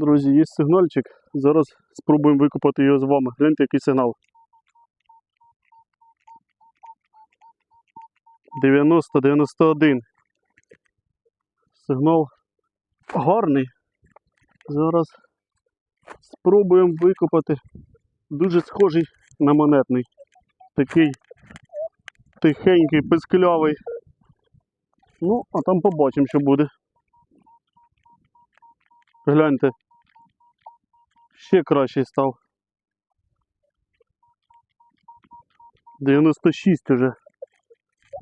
Друзі, є сигнальчик. Зараз спробуємо викопати його з вами. Гляньте, який сигнал. 90-91. Сигнал гарний. Зараз спробуємо викопати. Дуже схожий на монетний. Такий тихенький, писклявий. Ну, а там побачимо, що буде. Гляньте. Ще кращий став. 96 уже.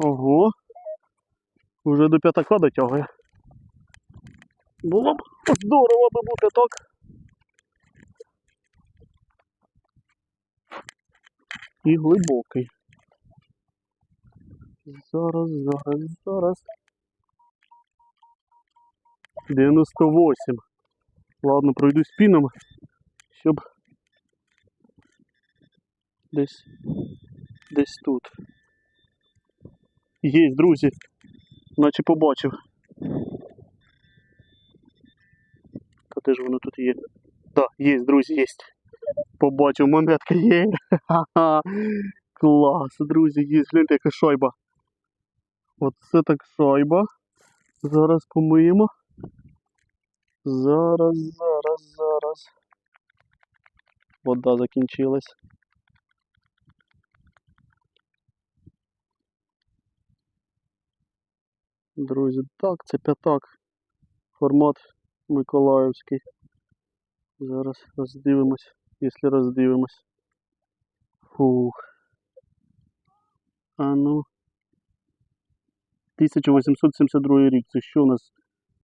Ого. Уже до п'ятака дотягує. Було б здорово би бути так. І глибокий. Зараз, зараз, зараз. 98. Ладно, пройду спіном, щоб десь десь тут. Є, друзі, наче побачив. Та де ж воно тут є? Так, є, друзі, є. Побачив, монетка є. Ха-ха. Клас, друзі, є. Гляньте, яка шайба. Оце так шайба. Зараз помиємо. Зараз, зараз, зараз. Вода закінчилась. Друзі, так, це п'ятак. Формат Миколаївський. Зараз роздивимось, якщо роздивимось. Фух. А ну. 1872 рік. Це що у нас?